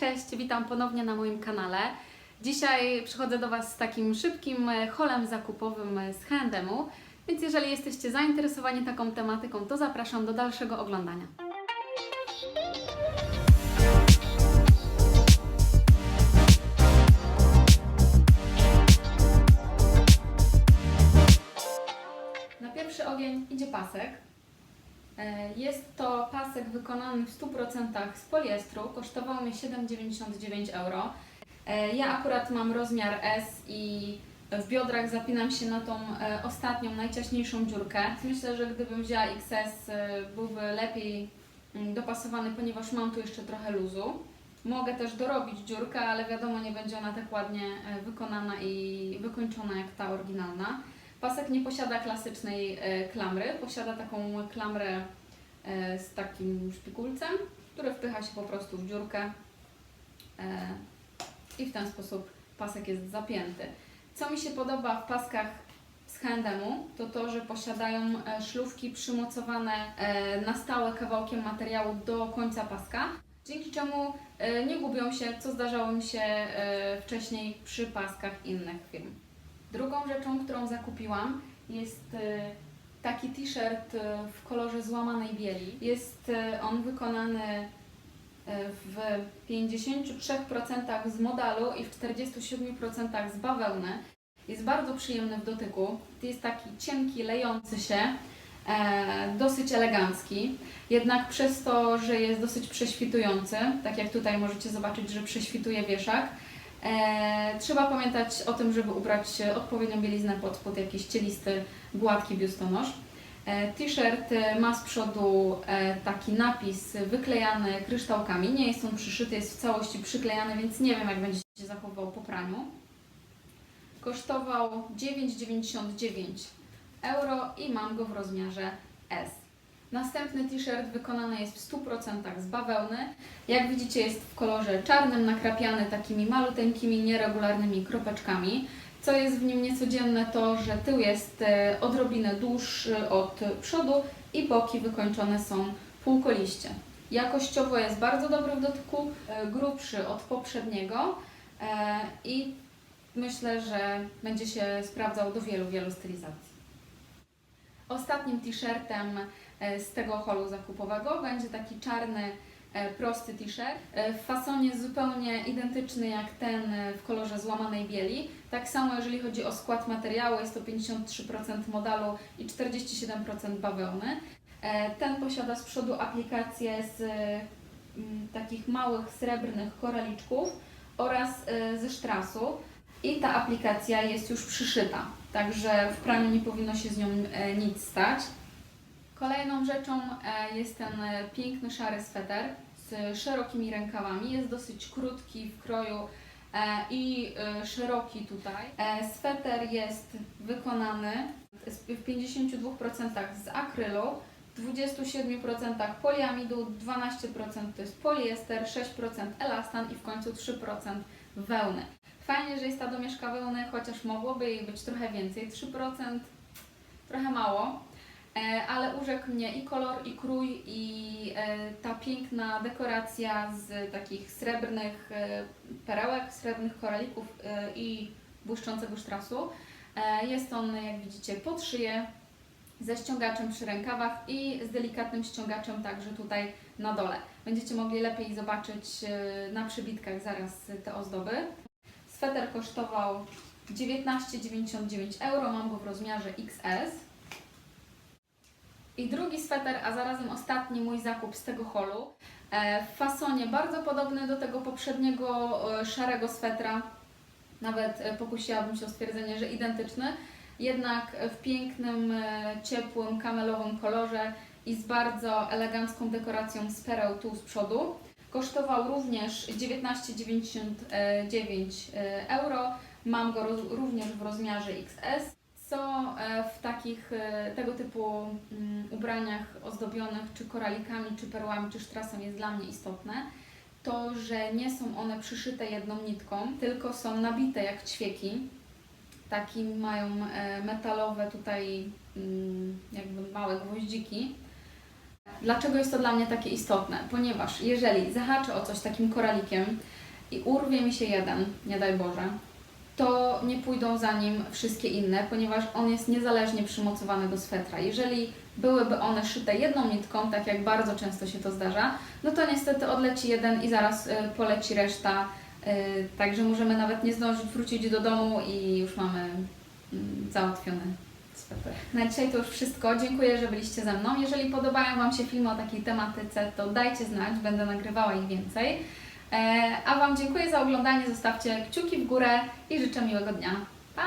Cześć, witam ponownie na moim kanale. Dzisiaj przychodzę do Was z takim szybkim e, holem zakupowym e, z H&M-u, więc jeżeli jesteście zainteresowani taką tematyką, to zapraszam do dalszego oglądania. Na pierwszy ogień idzie pasek. E, Jest to pasek wykonany w 100% z poliestru. Kosztował mnie 7,99 euro. E, Ja akurat mam rozmiar S i w biodrach zapinam się na tą e, ostatnią, najciaśniejszą dziurkę. Myślę, że gdybym wzięła XS byłby lepiej mm, dopasowany, ponieważ mam tu jeszcze trochę luzu. Mogę też dorobić dziurkę, ale wiadomo, nie będzie ona tak ładnie wykonana i wykończona jak ta oryginalna. Pasek nie posiada klasycznej e, klamry, posiada taką klamrę e, z takim szpikulcem, który wpycha się po prostu w dziurkę e, i w ten sposób pasek jest zapięty. Co mi się podoba w paskach z H&M-u, to to, że posiadają szlufki przymocowane na stałe kawałkiem materiału do końca paska, dzięki czemu nie gubią się, co zdarzało mi się wcześniej przy paskach innych firm. Drugą rzeczą, którą zakupiłam jest e, taki t-shirt e, w kolorze złamanej bieli. Jest e, on wykonany w 53% z modalu i w 47% z bawełny. Jest bardzo przyjemny w dotyku. Jest taki cienki, lejący się, e, dosyć elegancki. Jednak przez to, że jest dosyć prześwitujący, tak jak tutaj możecie zobaczyć, że prześwituje wieszak, trzeba pamiętać o tym, żeby ubrać odpowiednią bieliznę pod spód, jakiś cielisty, gładki biustonosz. E, T-shirt e, ma z przodu e, taki napis wyklejany kryształkami. Nie jest on przyszyty, jest w całości przyklejany, więc nie wiem, jak będzie się zachowywał po praniu. Kosztował 9,99 euro i mam go w rozmiarze S. Następny t-shirt wykonany jest w 100% z bawełny. Jak widzicie jest w kolorze czarnym, nakrapiany takimi maluteńkimi, nieregularnymi kropeczkami. Co jest w nim niecodzienne to, że tył jest e, odrobinę dłuższy od przodu i boki wykończone są półkoliście. Jakościowo jest bardzo dobry w dotyku, e, grubszy od poprzedniego e, i myślę, że będzie się sprawdzał do wielu, wielu stylizacji. Ostatnim t-shirtem e, z tego holu zakupowego będzie taki czarny, e, prosty t-shirt e, w fasonie zupełnie identyczny jak ten w kolorze złamanej bieli. Tak samo jeżeli chodzi o skład materiału, jest to 53% modalu i 47% bawełny. Ten posiada z przodu aplikację z takich małych srebrnych koraliczków oraz ze strasu i ta aplikacja jest już przyszyta, także w praniu nie powinno się z nią e, nic stać. Kolejną rzeczą e, jest ten e, piękny szary sweter z szerokimi rękawami. Jest dosyć krótki w kroju i szeroki tutaj. Sweter jest wykonany w 52% z akrylu, w 27% poliamidu, 12% to jest poliester, 6% elastan i w końcu 3% wełny. Fajnie, że jest ta domieszka wełny, chociaż mogłoby jej być trochę więcej. 3% trochę mało, e, ale urzekł mnie i kolor, i krój, i e, ta piękna dekoracja z takich srebrnych e, perełek, srebrnych koralików i błyszczącego strasu. E, Jest on, jak widzicie, pod szyję, ze ściągaczem przy rękawach i z delikatnym ściągaczem także tutaj na dole. Będziecie mogli lepiej zobaczyć na przybitkach zaraz te ozdoby. Sweter kosztował 19,99 euro, mam go w rozmiarze XS. I drugi sweter, a zarazem ostatni mój zakup z tego holu, e, w fasonie bardzo podobny do tego poprzedniego e, szarego swetra. Nawet e, pokusiłabym się o stwierdzenie, że identyczny, jednak w pięknym, ciepłym, kamelowym kolorze i z bardzo elegancką dekoracją z pereł tu z przodu. Kosztował również 19,99 euro. Mam go również w rozmiarze XS. Co e, w takich e, tego typu mm, ubraniach ozdobionych czy koralikami, czy perłami, czy sztrasem jest dla mnie istotne, to że nie są one przyszyte jedną nitką, tylko są nabite jak ćwieki. Taki mają e, metalowe tutaj mm, jakby małe gwoździki. Dlaczego jest to dla mnie takie istotne? Ponieważ jeżeli zahaczę o coś takim koralikiem i urwie mi się jeden, nie daj Boże, to nie pójdą za nim wszystkie inne, ponieważ on jest niezależnie przymocowany do swetra. Jeżeli byłyby one szyte jedną nitką, tak jak bardzo często się to zdarza, no to niestety odleci jeden i zaraz y, poleci reszta. y, Także możemy nawet nie zdążyć wrócić do domu i już mamy mm, sweter. Na dzisiaj to już wszystko. Dziękuję, że byliście ze mną. Jeżeli podobają Wam się filmy o takiej tematyce, to dajcie znać, będę nagrywała ich więcej. E, A Wam dziękuję za oglądanie, zostawcie kciuki w górę i życzę miłego dnia. Pa!